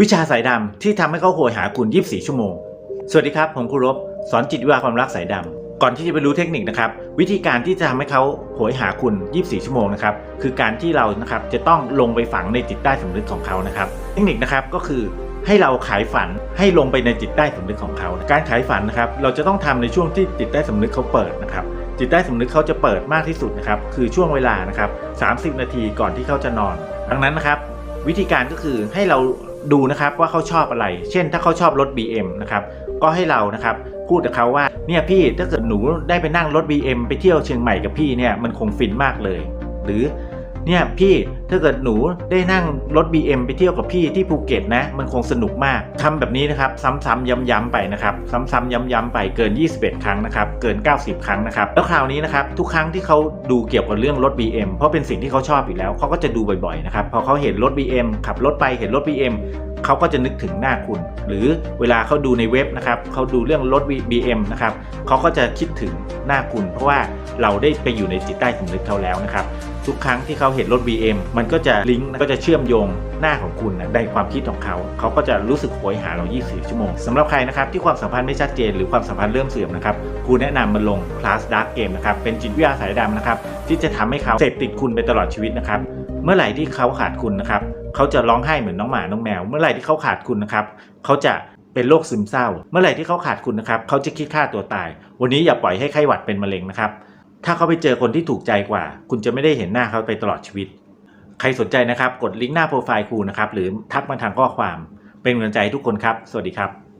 วิชาสายดำที่ทำให้เขาโหยหาคุณ 24 ชั่วโมง สวัสดีครับ ผมครูรบ สอนจิตวิทยาความรักสายดำ ก่อนที่จะไปรู้เทคนิคนะครับ วิธีการที่จะทำให้เขาโหยหาคุณ 24 ชั่วโมงนะครับ คือการที่เรานะครับจะต้องลงไปฝังในจิตใต้สำนึกของเขานะครับ เทคนิคนะครับก็คือให้เราขายฝันให้ลงไปในจิตใต้สำนึกของเขา การขายฝันนะครับ เราจะต้องทำในช่วงที่จิตใต้สำนึกเขาเปิดนะครับ จิตใต้สำนึกเขาจะเปิดมากที่สุดนะครับ คือช่วงเวลานะครับ 30 นาทีก่อนที่เขาจะนอน ดังนั้นนะครับ วิธีการก็คือให้เรา ดูนะครับว่าเขาชอบอะไร เช่น ถ้าเขาชอบรถ BM นะครับก็ให้เรานะครับพูดกับเขาว่าเนี่ยพี่ถ้าเกิดหนูได้ไปนั่งรถ BM ไปเที่ยวเชียงใหม่กับพี่เนี่ยมันคงฟินมากเลย หรือ เนี่ยพี่ถ้าเกิดหนูได้นั่งรถ BM ไปเที่ยวกับพี่ที่ภูเก็ตนะ มันคงสนุกมากทำแบบนี้นะครับ ซ้ำๆย้ำๆไปนะครับ ซ้ำๆย้ำๆไปเกิน 21 ครั้งนะครับเกิน 90 ครั้งนะครับแล้วคราวนี้นะครับทุกครั้งที่เขาดูเกี่ยวกับเรื่องรถ BM เพราะเป็นสิ่งที่เขาชอบอยู่แล้วเขาก็จะดูบ่อยๆนะครับพอเขาเห็นรถ BM ขับรถไปเห็นรถ BM เขาก็จะนึกถึงหน้าคุณ หรือเวลาเขาดูในเว็บนะครับเขาดูเรื่องรถ BM นะครับเขาก็จะคิดถึงหน้าคุณ เพราะว่าเราได้ไปอยู่ในจิตใต้สำนึกเขาแล้วนะครับ ทุกครั้งที่เขาเห็นรถ BM มันก็จะลิงก์ก็จะเชื่อมโยงหน้าของคุณนะในความคิดของเขา เขาก็จะรู้สึกโหยหาเรา 24 ชั่วโมงสำหรับใครนะครับที่ความสัมพันธ์ไม่ชัดเจนหรือความสัมพันธ์เริ่มเสื่อมนะครับครูแนะนำมาลงคลาสดาร์กเกมนะครับเป็นจิตวิทยาสายดำนะครับที่จะทำให้เขาเสพติดคุณไปตลอดชีวิตนะครับเมื่อไหร่ที่เขาขาดคุณนะครับเขาจะร้องไห้เหมือนน้องหมาน้องแมว เมื่อไหร่ที่เขาขาดคุณนะครับเขาจะเป็นโรคซึมเศร้า เมื่อไหร่ที่เขาขาดคุณนะครับเขาจะคิดฆ่าตัวตาย วันนี้อย่าปล่อยให้ไข้หวัดเป็นมะเร็งนะครับ ถ้าเขาไปเจอคนที่ถูกใจกว่า คุณจะไม่ได้เห็นหน้าเขาไปตลอดชีวิต ใครสนใจนะครับ กดลิงก์หน้าโปรไฟล์ครูนะครับ หรือทักมาทางข้อความ เป็นกำลังใจให้ทุกคนครับ สวัสดีครับ